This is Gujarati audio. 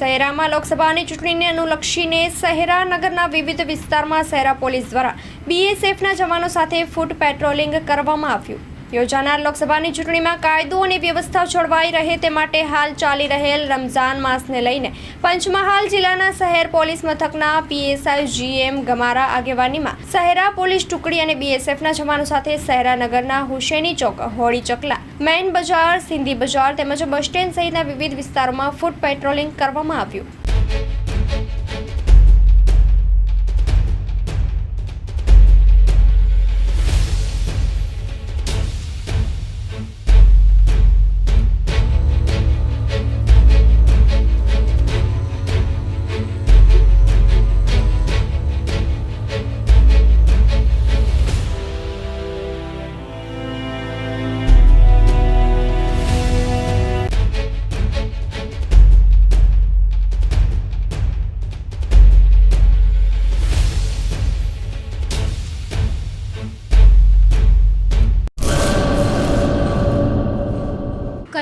શહેરામાં લોકસભાની ચૂંટણીને અનુલક્ષીને શહેરા નગરના વિવિધ વિસ્તારમાં શહેરા પોલીસ દ્વારા બીએસએફના જવાનો સાથે ફૂટ પેટ્રોલિંગ કરવામાં આવ્યું. યોજાનાર લોકસભાની ચૂંટણીમાં કાયદો અને વ્યવસ્થા જળવાઈ રહે તે માટે હાલ ચાલી રહેલ રમઝાન માસને લઈને પંચમહાલ જિલ્લાના શહેર પોલીસ મથકના પીએસઆઈ જીએમ ગમારા આગેવાનીમાં શહેરા પોલીસ ટુકડી અને બીએસએફના જવાનો સાથે શહેરા નગરના હુસેની ચોક હોળી ચકલા, મેઇન બજાર, સિંધી બજાર તેમજ બસ સ્ટેન્ડ સહિતના વિવિધ વિસ્તારોમાં ફૂટ પેટ્રોલિંગ કરવામાં આવ્યું.